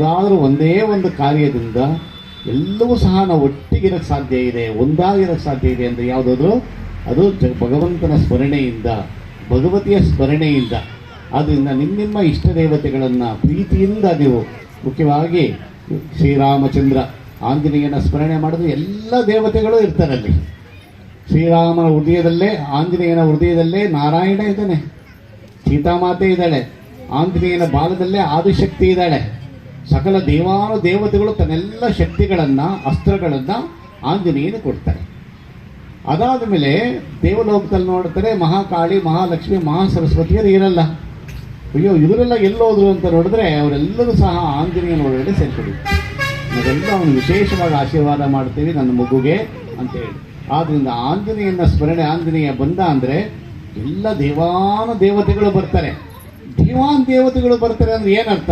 ಯಾವುದಾದ್ರೂ ಒಂದೇ ಒಂದು ಕಾರ್ಯದಿಂದ ಎಲ್ಲವೂ ಸಹ ನಾವು ಒಟ್ಟಿಗಿರಕ್ಕೆ ಸಾಧ್ಯ ಇದೆ ಒಂದಾಗಿರಕ್ಕೆ ಸಾಧ್ಯ ಇದೆ ಅಂದರೆ ಯಾವುದಾದ್ರು? ಅದು ಜ ಭಗವಂತನ ಸ್ಮರಣೆಯಿಂದ, ಭಗವತಿಯ ಸ್ಮರಣೆಯಿಂದ. ಆದ್ದರಿಂದ ನಿಮ್ಮ ನಿಮ್ಮ ಇಷ್ಟ ದೇವತೆಗಳನ್ನು ಪ್ರೀತಿಯಿಂದ ನೀವು ಮುಖ್ಯವಾಗಿ ಶ್ರೀರಾಮಚಂದ್ರ ಆಂಜನೇಯನ ಸ್ಮರಣೆ ಮಾಡಿದ್ರೆ ಎಲ್ಲ ದೇವತೆಗಳು ಇರ್ತಾರಲ್ಲಿ. ಶ್ರೀರಾಮನ ಹೃದಯದಲ್ಲೇ, ಆಂಜನೇಯನ ಹೃದಯದಲ್ಲೇ ನಾರಾಯಣ ಇದ್ದಾನೆ. ಸೀತಾಮಾತೆ ಇದ್ದಾಳೆ. ಆಂಜನೇಯನ ಬಾಲದಲ್ಲೇ ಆದಿಶಕ್ತಿ ಇದ್ದಾಳೆ. ಸಕಲ ದೇವಾನು ದೇವತೆಗಳು ತನ್ನೆಲ್ಲ ಶಕ್ತಿಗಳನ್ನು, ಅಸ್ತ್ರಗಳನ್ನು ಆಂಜನೇಯನ ಕೊಡ್ತಾರೆ. ಅದಾದ ಮೇಲೆ ದೇವಲೋಕದಲ್ಲಿ ನೋಡ್ತಾರೆ ಮಹಾಕಾಳಿ, ಮಹಾಲಕ್ಷ್ಮಿ ಮಹಾ ಸರಸ್ವತಿಯರು ಇರಲ್ಲ ಅಯ್ಯೋ, ಇವರೆಲ್ಲ ಎಲ್ಲೋದ್ರು ಅಂತ ನೋಡಿದ್ರೆ ಅವರೆಲ್ಲರೂ ಸಹ ಆಂಜನೇಯನ ಒಳಗಡೆ ಸೇರ್ಕೊಳ್ಳಿ ನಾವೆಲ್ಲ ಅವನು ವಿಶೇಷವಾಗಿ ಆಶೀರ್ವಾದ ಮಾಡ್ತೀವಿ ನನ್ನ ಮಗುಗೆ ಅಂತ ಹೇಳಿ. ಆದ್ರಿಂದ ಆಂಜನೇಯನ ಸ್ಮರಣೆ ಆಂಜನೇಯ ಬಂದ ಅಂದರೆ ಎಲ್ಲ ದೇವಾನು ದೇವತೆಗಳು ಬರ್ತಾರೆ. ದೇವಾನ್ ದೇವತೆಗಳು ಬರ್ತಾರೆ ಅಂದ್ರೆ ಏನರ್ಥ?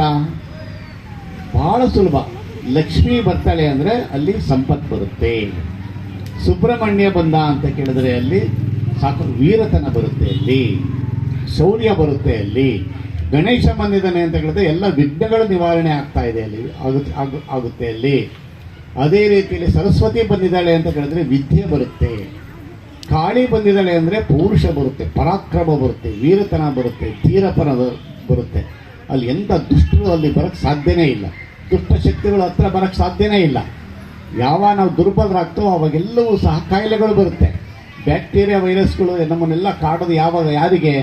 ಬಹಳ ಸುಲಭ. ಲಕ್ಷ್ಮಿ ಬರ್ತಾಳೆ ಅಂದರೆ ಅಲ್ಲಿ ಸಂಪತ್ತು ಬರುತ್ತೆ. ಸುಬ್ರಹ್ಮಣ್ಯ ಬಂದ ಅಂತ ಕೇಳಿದ್ರೆ ಅಲ್ಲಿ ಸಾಕು ವೀರತನ ಬರುತ್ತೆ ಅಲ್ಲಿ. ಶೌರ್ಯ ಬರುತ್ತೆ ಅಲ್ಲಿ. ಗಣೇಶ ಬಂದಿದ್ದಾನೆ ಅಂತ ಹೇಳಿದ್ರೆ ಎಲ್ಲ ವಿಘ್ನಗಳ ನಿವಾರಣೆ ಆಗ್ತಾ ಇದೆ ಅಲ್ಲಿ. ಆಗುತ್ತೆ, ಆಗು- ಆಗುತ್ತೆ ಅಲ್ಲಿ. ಅದೇ ರೀತಿಯಲ್ಲಿ ಸರಸ್ವತಿ ಬಂದಿದ್ದಾಳೆ ಅಂತ ಹೇಳಿದ್ರೆ ವಿದ್ಯೆ ಬರುತ್ತೆ. ಕಾಳಿ ಬಂದಿದ್ದಾಳೆ ಅಂದರೆ ಪೌರುಷ ಬರುತ್ತೆ, ಪರಾಕ್ರಮ ಬರುತ್ತೆ, ವೀರತನ ಬರುತ್ತೆ ತೀರಪನ ಬರುತ್ತೆ. ಅಲ್ಲಿ ಎಂಥ ದುಷ್ಟರು ಅಲ್ಲಿ ಬರೋಕ್ಕೆ ಸಾಧ್ಯನೇ ಇಲ್ಲ. ದುಷ್ಟ ಶಕ್ತಿಗಳು ಹತ್ರ ಬರೋಕ್ಕೆ ಸಾಧ್ಯನೇ ಇಲ್ಲ. ಯಾವಾಗ ನಾವು ದುರ್ಬಲರಾಗ್ತೋ ಅವಾಗೆಲ್ಲವೂ ಸಹ ಕಾಯಿಲೆಗಳು ಬರುತ್ತೆ. ಬ್ಯಾಕ್ಟೀರಿಯಾ ವೈರಸ್ಗಳು ನಮ್ಮನ್ನೆಲ್ಲ ಕಾಡೋದು ಯಾವಾಗ ಯಾರಿಗೆ,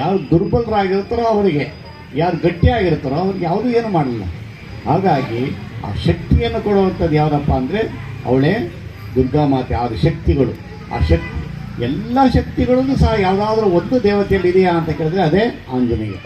ಯಾರು ದುರ್ಬಲರಾಗಿರ್ತಾರೋ ಅವರಿಗೆ, ಯಾರು ಗಟ್ಟಿಯಾಗಿರ್ತಾರೋ ಅವ್ರಿಗೆ ಯಾವುದೂ ಏನು ಮಾಡಲಿಲ್ಲ ಹಾಗಾಗಿ ಆ ಶಕ್ತಿಯನ್ನು ಕೊಡುವಂಥದ್ದು ಯಾವುದಪ್ಪ ಅಂದರೆ ಅವಳೇ ದುರ್ಗಾಮಾತೆ ಆ ಶಕ್ತಿಗಳು. ಆ ಶಕ್ತಿ, ಎಲ್ಲ ಶಕ್ತಿಗಳಲ್ಲೂ ಸಹ ಯಾವುದಾದ್ರೂ ಒಂದು ದೇವತೆಯಲ್ಲಿ ಇದೆಯಾ ಅಂತ ಕೇಳಿದ್ರೆ ಅದೇ ಆಂಜನೇಯ.